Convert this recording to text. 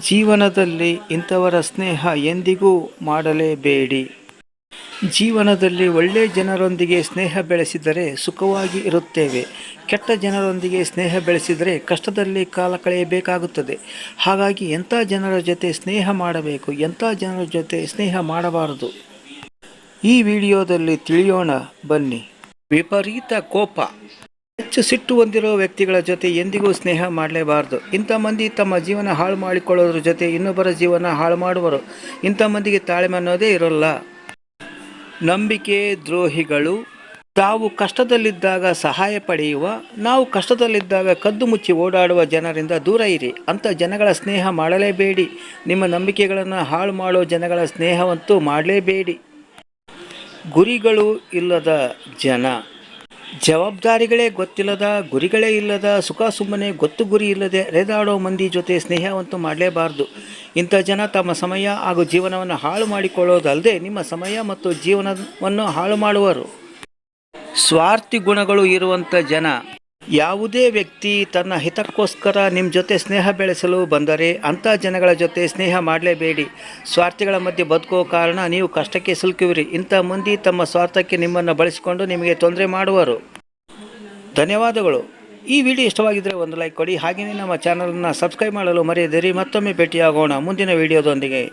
ಜೀವನದಲ್ಲಿ ಇಂಥವರ ಸ್ನೇಹ ಎಂದಿಗೂ ಮಾಡಲೇಬೇಡಿ. ಜೀವನದಲ್ಲಿ ಒಳ್ಳೆಯ ಜನರೊಂದಿಗೆ ಸ್ನೇಹ ಬೆಳೆಸಿದರೆ ಸುಖವಾಗಿ ಇರುತ್ತೇವೆ. ಕೆಟ್ಟ ಜನರೊಂದಿಗೆ ಸ್ನೇಹ ಬೆಳೆಸಿದರೆ ಕಷ್ಟದಲ್ಲಿ ಕಾಲ ಕಳೆಯಬೇಕಾಗುತ್ತದೆ. ಹಾಗಾಗಿ ಎಂಥ ಜನರ ಜೊತೆ ಸ್ನೇಹ ಮಾಡಬೇಕು? ಎಂಥ ಜನರ ಜೊತೆ ಸ್ನೇಹ ಮಾಡಬಾರದು? ಈ ವಿಡಿಯೋದಲ್ಲಿ ತಿಳಿಯೋಣ. ಬನ್ನಿ. ವಿಪರೀತ ಕೋಪ. ಹೆಚ್ಚು ಸಿಟ್ಟು ಹೊಂದಿರೋ ವ್ಯಕ್ತಿಗಳ ಜೊತೆ ಎಂದಿಗೂ ಸ್ನೇಹ ಮಾಡಲೇಬಾರದು. ಇಂಥ ಮಂದಿ ತಮ್ಮ ಜೀವನ ಹಾಳು ಮಾಡಿಕೊಳ್ಳೋದ್ರ ಜೊತೆ ಇನ್ನೊಬ್ಬರ ಜೀವನ ಹಾಳು ಮಾಡುವರು. ಇಂಥ ಮಂದಿಗೆ ತಾಳ್ಮೆ ಅನ್ನೋದೇ ಇರೋಲ್ಲ. ನಂಬಿಕೆ ದ್ರೋಹಿಗಳು, ತಾವು ಕಷ್ಟದಲ್ಲಿದ್ದಾಗ ಸಹಾಯ ಪಡೆಯುವ, ನಾವು ಕಷ್ಟದಲ್ಲಿದ್ದಾಗ ಕದ್ದು ಮುಚ್ಚಿ ಓಡಾಡುವ ಜನರಿಂದ ದೂರ ಇರಿ. ಅಂಥ ಜನಗಳ ಸ್ನೇಹ ಮಾಡಲೇಬೇಡಿ. ನಿಮ್ಮ ನಂಬಿಕೆಗಳನ್ನು ಹಾಳು ಮಾಡೋ ಜನಗಳ ಸ್ನೇಹವಂತೂ ಮಾಡಲೇಬೇಡಿ. ಗುರಿಗಳು ಇಲ್ಲದ ಜನ. ಜವಾಬ್ದಾರಿಗಳೇ ಗೊತ್ತಿಲ್ಲದ, ಗುರಿಗಳೇ ಇಲ್ಲದ, ಸುಖ ಸುಮ್ಮನೆ, ಗೊತ್ತು ಗುರಿ ಇಲ್ಲದೆ ರೆದಾಡೋ ಮಂದಿ ಜೊತೆ ಸ್ನೇಹವಂತೂ ಮಾಡಲೇಬಾರ್ದು. ಇಂಥ ಜನ ತಮ್ಮ ಸಮಯ ಹಾಗೂ ಜೀವನವನ್ನು ಹಾಳು ಮಾಡಿಕೊಳ್ಳೋದಲ್ಲದೆ ನಿಮ್ಮ ಸಮಯ ಮತ್ತು ಜೀವನವನ್ನು ಹಾಳು ಮಾಡುವರು. ಸ್ವಾರ್ಥಿ ಗುಣಗಳು ಇರುವಂಥ ಜನ ಯಾವುದೇ ವ್ಯಕ್ತಿ ತನ್ನ ಹಿತಕ್ಕೋಸ್ಕರ ನಿಮ್ಮ ಜೊತೆ ಸ್ನೇಹ ಬೆಳೆಸಲು ಬಂದರೆ ಅಂಥ ಜನಗಳ ಜೊತೆ ಸ್ನೇಹ ಮಾಡಲೇಬೇಡಿ. ಸ್ವಾರ್ಥಿಗಳ ಮಧ್ಯೆ ಬದುಕೋ ಕಾರಣ ನೀವು ಕಷ್ಟಕ್ಕೆ ಸಿಲುಕುವಿರಿ. ಇಂಥ ಮಂದಿ ತಮ್ಮ ಸ್ವಾರ್ಥಕ್ಕೆ ನಿಮ್ಮನ್ನು ಬಳಸಿಕೊಂಡು ನಿಮಗೆ ತೊಂದರೆ ಮಾಡುವರು. ಧನ್ಯವಾದಗಳು. ಈ ವಿಡಿಯೋ ಇಷ್ಟವಾಗಿದ್ದರೆ ಒಂದು ಲೈಕ್ ಕೊಡಿ. ಹಾಗೆಯೇ ನಮ್ಮ ಚಾನಲನ್ನು ಸಬ್ಸ್ಕ್ರೈಬ್ ಮಾಡಲು ಮರೆಯದಿರಿ. ಮತ್ತೊಮ್ಮೆ ಭೇಟಿಯಾಗೋಣ. ಮುಂದಿನ ವಿಡಿಯೋದೊಂದಿಗೆ.